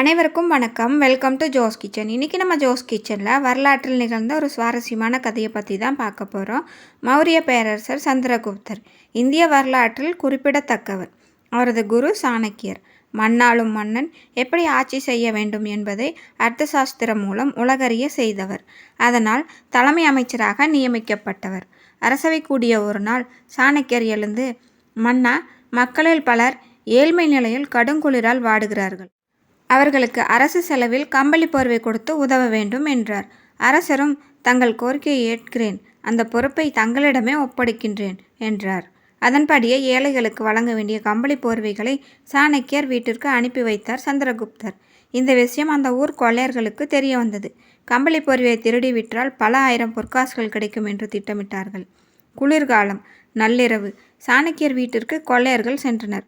அனைவருக்கும் வணக்கம். Welcome to Jose kitchen இன்றைக்கி நம்ம ஜோஸ் கிச்சனில் வரலாற்றில் நிகழ்ந்த ஒரு சுவாரஸ்யமான கதையை பற்றி தான் பார்க்க போகிறோம் மௌரிய பேரரசர் சந்திரகுப்தர். இந்திய வரலாற்றில் குறிப்பிடத்தக்கவர். அவரது குரு சாணக்கியர். மண்ணாளும் மன்னன் எப்படி ஆட்சி செய்ய வேண்டும் என்பதை அர்த்தசாஸ்திரம் மூலம் உலகறிய செய்தவர். அதனால் தலைமை அமைச்சராக நியமிக்கப்பட்டவர். அரசவை கூடிய ஒரு நாள் சாணக்கியர் எழுந்து மன்னா மக்களில் பலர் ஏழ்மை நிலையில் கடுங்குளிரால் வாடுகிறார்கள். அவர்களுக்கு அரசு செலவில் கம்பளி போர்வை கொடுத்து உதவ வேண்டும் என்றார். அரசரும் தங்கள் கோரிக்கையை ஏற்கிறேன். அந்த பொறுப்பை தங்களிடமே ஒப்படைக்கின்றேன் என்றார். அதன்படியே ஏழைகளுக்கு வழங்க வேண்டிய கம்பளி போர்வைகளை சாணக்கியர் வீட்டிற்கு அனுப்பி வைத்தார் சந்திரகுப்தர். இந்த விஷயம் அந்த ஊர் கொள்ளையர்களுக்கு தெரிய வந்தது. கம்பளி போர்வையை திருடி விற்றால் பல ஆயிரம் பொற்காசுகள் கிடைக்கும் என்று திட்டமிட்டார்கள். குளிர்காலம் நள்ளிரவு சாணக்கியர் வீட்டிற்கு கொள்ளையர்கள் சென்றனர்.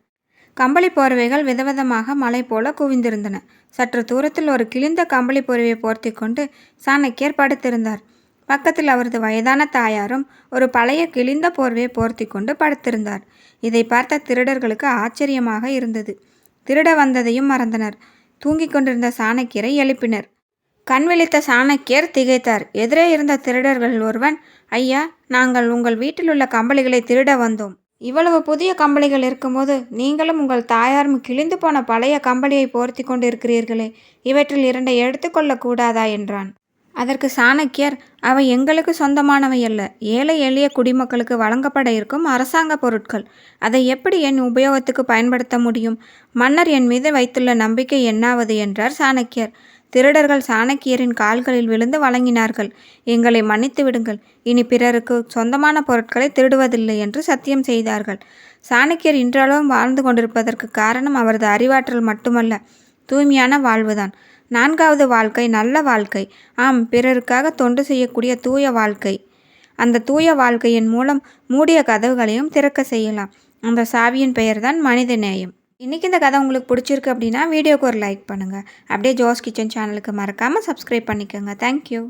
கம்பளி போர்வைகள் விதவிதமாக மலை போல குவிந்திருந்தன. சற்று தூரத்தில் ஒரு கிழிந்த கம்பளி போர்வையை போர்த்தி கொண்டு சாணக்கியர் படுத்திருந்தார். பக்கத்தில் அவரது வயதான தாயாரும் ஒரு பழைய கிழிந்த போர்வையை போர்த்தி கொண்டு படுத்திருந்தார். இதை பார்த்த திருடர்களுக்கு ஆச்சரியமாக இருந்தது. திருட வந்ததையும் மறந்தனர். தூங்கிக் கொண்டிருந்த சாணக்கியரை எழுப்பினர். கண் விழித்த சாணக்கியர் திகைத்தார். எதிரே இருந்த திருடர்கள் ஒருவன் ஐயா நாங்கள் உங்கள் வீட்டில் உள்ள கம்பளிகளை திருட வந்தோம். இவ்வளவு புதிய கம்பளிகள் இருக்கும்போது நீங்களும் உங்கள் தாயாரும் கிழிந்து போன பழைய கம்பளியை போர்த்தி கொண்டு இருக்கிறீர்களே இவற்றில் இரண்டை எடுத்துக்கொள்ளக்கூடாதா என்றான். அதற்கு சாணக்கியர் அவை எங்களுக்கு சொந்தமானவை அல்ல. ஏழை எளிய குடிமக்களுக்கு வழங்கப்பட இருக்கும் அரசாங்க பொருட்கள். அதை எப்படி என் உபயோகத்துக்கு பயன்படுத்த முடியும்? மன்னர் என் மீது வைத்துள்ள நம்பிக்கை என்னாவது? என்றார் சாணக்கியர். திருடர்கள் சாணக்கியரின் கால்களில் விழுந்து வழங்கினார்கள் எங்களை மன்னித்து விடுங்கள். இனி பிறருக்கு சொந்தமான பொருட்களை திருடுவதில்லை என்று சத்தியம் செய்தார்கள். சாணக்கியர் இன்றளவும் வாழ்ந்து கொண்டிருப்பதற்கு காரணம் அவரது அறிவாற்றல் மட்டுமல்ல தூய்மையான வாழ்வுதான். நான்காவது வாழ்க்கை நல்ல வாழ்க்கை. ஆம் பிறருக்காக தொண்டு செய்யக்கூடிய தூய வாழ்க்கை. அந்த தூய வாழ்க்கையின் மூலம் மூடிய கதவுகளையும் திறக்க செய்யலாம். அந்த சாவியின் பெயர்தான் மனித நேயம் இன்றைக்கி இந்த கதை உங்களுக்கு பிடிச்சிருக்கு அப்படின்னா வீடியோக்கு ஒரு லைக் பண்ணுங்கள் அப்படியே ஜோஸ் கிச்சன் சேனலுக்கு மறக்காமல் சப்ஸ்கிரைப் பண்ணிக்கோங்க. தேங்க்யூ